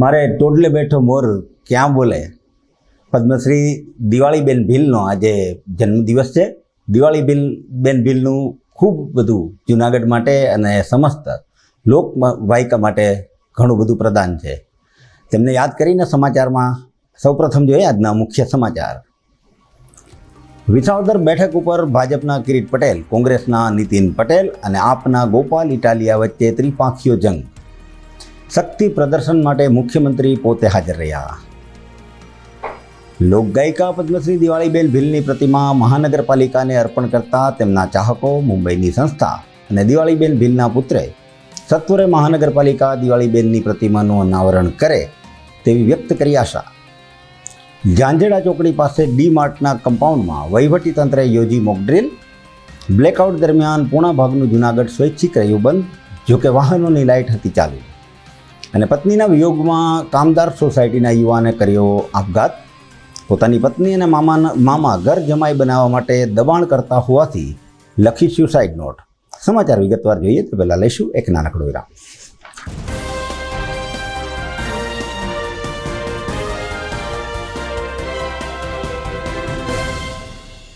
મારે ટોડલે બેઠો મોર ક્યાં બોલે? પદ્મશ્રી દિવાળીબેન ભીલનો આજે જન્મદિવસ છે. દિવાળી બિલ બેન ભીલનું ખૂબ બધું જુનાગઢ માટે અને સમસ્ત લોક વાયકા માટે ઘણું બધું પ્રદાન છે. તેમને યાદ કરીને સમાચારમાં સૌપ્રથમ જોઈએ આજના મુખ્ય સમાચાર. વિસાવદર બેઠક ઉપર ભાજપના કિરીટ પટેલ, કોંગ્રેસના નીતિન પટેલ અને આપના ગોપાલ ઇટાલિયા વચ્ચે ત્રિપાંખીયો જંગ. શક્તિ પ્રદર્શન માટે મુખ્યમંત્રી પોતે હાજર રહ્યા. લોકગાયિકા પદ્મશ્રી દિવાળીબેન ભીલની પ્રતિમા મહાનગરપાલિકાને અર્પણ કરતા તેમના ચાહકો મુંબઈની સંસ્થા અને દિવાળીબેન ભીલના પુત્રે સત્વરે મહાનગરપાલિકા દિવાળીબેનની પ્રતિમાનું અનાવરણ કરે તેવી વ્યક્ત કરી આશા. ઝાંઝેડા ચોકડી પાસે ડી માર્ટના કમ્પાઉન્ડમાં વહીવટીતંત્રે યોજી મોકડ્રીલ બ્લેકઆઉટ દરમિયાન પૂણા ભાગનું જૂનાગઢ સ્વૈચ્છિક રહ્યું બંધ, જોકે વાહનોની લાઇટ હતી ચાલુ. અને પત્નીના વિયોગમાં કામદાર સોસાયટીના યુવાને કર્યો આપઘાત. પોતાની પત્ની અને મામાના, મામા ઘર જમાઈ બનાવવા માટે દબાણ કરતા હોવાથી લખી સ્યુસાઇડ નોટ સમાચાર વિગતવાર જોઈએ તો પહેલાં લઈશું એક નાનકડો વિરામ.